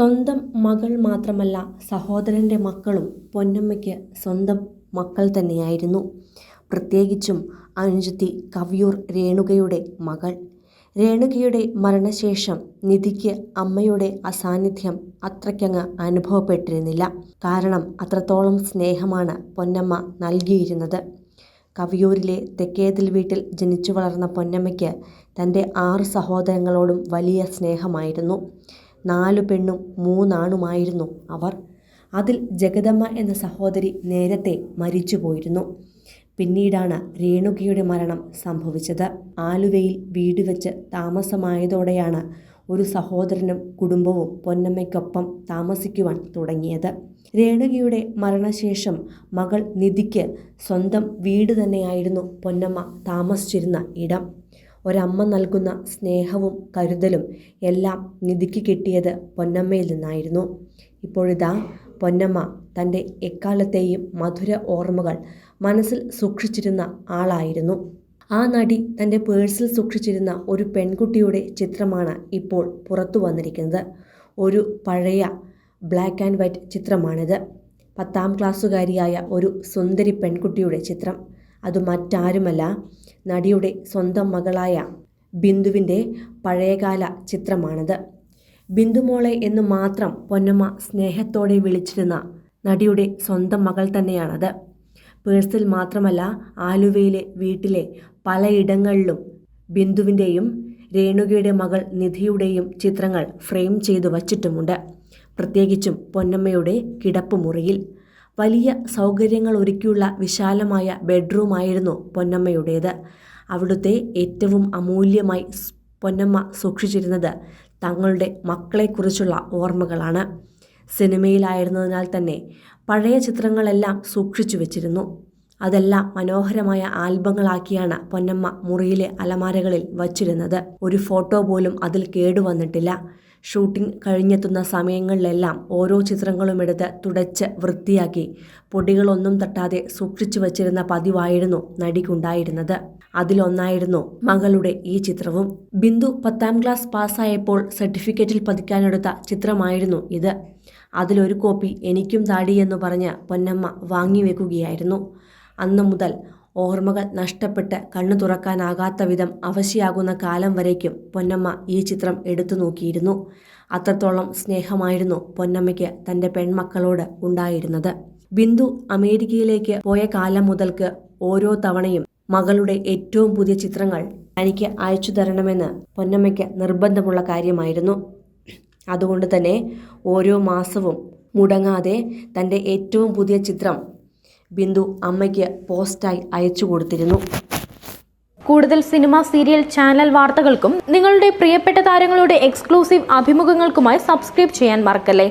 സ്വന്തം മകൾ മാത്രമല്ല സഹോദരന്റെ മക്കളും പൊന്നമ്മയ്ക്ക് സ്വന്തം മക്കൾ തന്നെയായിരുന്നു. പ്രത്യേകിച്ചും അനുജത്തി കവിയൂർ രേണുകയുടെ മകൾ. രേണുകയുടെ മരണശേഷം നിധിക്ക് അമ്മയുടെ അസാന്നിധ്യം അത്രയ്ക്കങ്ങ് അനുഭവപ്പെട്ടിരുന്നില്ല. കാരണം അത്രത്തോളം സ്നേഹമാണ് പൊന്നമ്മ നൽകിയിരുന്നത്. കവിയൂരിലെ തെക്കേതിൽ വീട്ടിൽ ജനിച്ചു വളർന്ന പൊന്നമ്മയ്ക്ക് തന്റെ ആറ് സഹോദരങ്ങളോടും വലിയ സ്നേഹമായിരുന്നു. നാലു പെണ്ണും മൂന്നാണുമായിരുന്നു അവർ. അതിൽ ജഗദമ്മ എന്ന സഹോദരി നേരത്തെ മരിച്ചു പോയിരുന്നു പിന്നീടാണ് രേണുകയുടെ മരണം സംഭവിച്ചത്. ആലുവയിൽ വീട് വെച്ച് താമസമായതോടെയാണ് ഒരു സഹോദരനും കുടുംബവും പൊന്നമ്മയ്ക്കൊപ്പം താമസിക്കുവാൻ തുടങ്ങിയത്. രേണുകയുടെ മരണശേഷം മകൾ നിധിക്ക് സ്വന്തം വീട് തന്നെയായിരുന്നു പൊന്നമ്മ താമസിച്ചിരുന്ന ഇടം. ഒരമ്മ നൽകുന്ന സ്നേഹവും കരുതലും എല്ലാം നിധിക്ക് കിട്ടിയത് പൊന്നമ്മയിൽ നിന്നായിരുന്നു. ഇപ്പോഴിതാ പൊന്നമ്മ തന്റെ എക്കാലത്തെയും മധുര ഓർമ്മകൾ മനസ്സിൽ സൂക്ഷിച്ചിരുന്ന ആളായിരുന്നു. ആ നടി തന്റെ പേഴ്സിൽ സൂക്ഷിച്ചിരുന്ന ഒരു പെൺകുട്ടിയുടെ ചിത്രമാണ് ഇപ്പോൾ പുറത്തു വന്നിരിക്കുന്നത്. ഒരു പഴയ ബ്ലാക്ക് ആൻഡ് വൈറ്റ് ചിത്രമാണിത്. പത്താം ക്ലാസ്സുകാരിയായ ഒരു സുന്ദരി പെൺകുട്ടിയുടെ ചിത്രം. അത് മറ്റാരുമല്ല നടിയുടെ സ്വന്തം മകളായ ബിന്ദുവിന്റെ പഴയകാല ചിത്രമാണിത്. ബിന്ദുമോളെ എന്ന് മാത്രം പൊന്നമ്മ സ്നേഹത്തോടെ വിളിച്ചിരുന്ന നടിയുടെ സ്വന്തം മകൾ തന്നെയാണത്. പേഴ്സിൽ മാത്രമല്ല ആലുവയിലെ വീട്ടിലെ പലയിടങ്ങളിലും ബിന്ദുവിന്റെയും രേണുകയുടെ മകൾ നിധിയുടെയും ചിത്രങ്ങൾ ഫ്രെയിം ചെയ്തു വച്ചിട്ടുമുണ്ട്. പ്രത്യേകിച്ചും പൊന്നമ്മയുടെ കിടപ്പുമുറിയിൽ. വലിയ സൗകര്യങ്ങൾ ഒരുക്കിയുള്ള വിശാലമായ ബെഡ്റൂമായിരുന്നു പൊന്നമ്മയുടേത്. അവിടുത്തെ ഏറ്റവും അമൂല്യമായി പൊന്നമ്മ സൂക്ഷിച്ചിരുന്നത് തങ്ങളുടെ മക്കളെക്കുറിച്ചുള്ള ഓർമ്മകളാണ്. സിനിമയിലായിരുന്നതിനാൽ തന്നെ പഴയ ചിത്രങ്ങളെല്ലാം സൂക്ഷിച്ചു വെച്ചിരുന്നു. അതെല്ലാം മനോഹരമായ ആൽബങ്ങളാക്കിയാണ് പൊന്നമ്മ മുറിയിലെ അലമാരകളിൽ വച്ചിരുന്നത്. ഒരു ഫോട്ടോ പോലും അതിൽ കേടുവന്നിട്ടില്ല. ഷൂട്ടിംഗ് കഴിഞ്ഞെത്തുന്ന സമയങ്ങളിലെല്ലാം ഓരോ ചിത്രങ്ങളും എടുത്ത് തുടച്ച് വൃത്തിയാക്കി. പൊടികളൊന്നും തട്ടാതെ സൂക്ഷിച്ചു വച്ചിരുന്ന പതിവായിരുന്നു നടിക്കുണ്ടായിരുന്നത്. അതിലൊന്നായിരുന്നു മകളുടെ ഈ ചിത്രവും. ബിന്ദു പത്താം ക്ലാസ് പാസ്സായപ്പോൾ സർട്ടിഫിക്കറ്റിൽ പതിക്കാനെടുത്ത ചിത്രമായിരുന്നു ഇത്. അതിലൊരു കോപ്പി എനിക്കും താടി എന്ന് പറഞ്ഞ് പൊന്നമ്മ വാങ്ങിവെക്കുകയായിരുന്നു. അന്നു മുതൽ ഓർമ്മകൾ നഷ്ടപ്പെട്ട് കണ്ണു തുറക്കാനാകാത്ത വിധം അവശയാകുന്ന കാലം വരേക്കും പൊന്നമ്മ ഈ ചിത്രം എടുത്തു നോക്കിയിരുന്നു. അത്രത്തോളം സ്നേഹമായിരുന്നു പൊന്നമ്മയ്ക്ക് തന്റെ പെൺമക്കളോട് ഉണ്ടായിരുന്നത്. ബിന്ദു അമേരിക്കയിലേക്ക് പോയ കാലം മുതൽക്ക് ഓരോ തവണയും മകളുടെ ഏറ്റവും പുതിയ ചിത്രങ്ങൾ തനിക്ക് അയച്ചു തരണമെന്ന് പൊന്നമ്മയ്ക്ക് നിർബന്ധമുള്ള കാര്യമായിരുന്നു. അതുകൊണ്ട് തന്നെ ഓരോ മാസവും മുടങ്ങാതെ തന്റെ ഏറ്റവും പുതിയ ചിത്രം ബിന്ദു അമ്മയ്ക്ക് പോസ്റ്റായി അയച്ചു കൊടുത്തിരുന്നു. കൂടുതൽ സിനിമ സീരിയൽ ചാനൽ വാർത്തകൾക്കും നിങ്ങളുടെ പ്രിയപ്പെട്ട താരങ്ങളുടെ എക്സ്ക്ലൂസീവ് അഭിമുഖങ്ങൾക്കുമായി സബ്സ്ക്രൈബ് ചെയ്യാൻ മറക്കല്ലേ?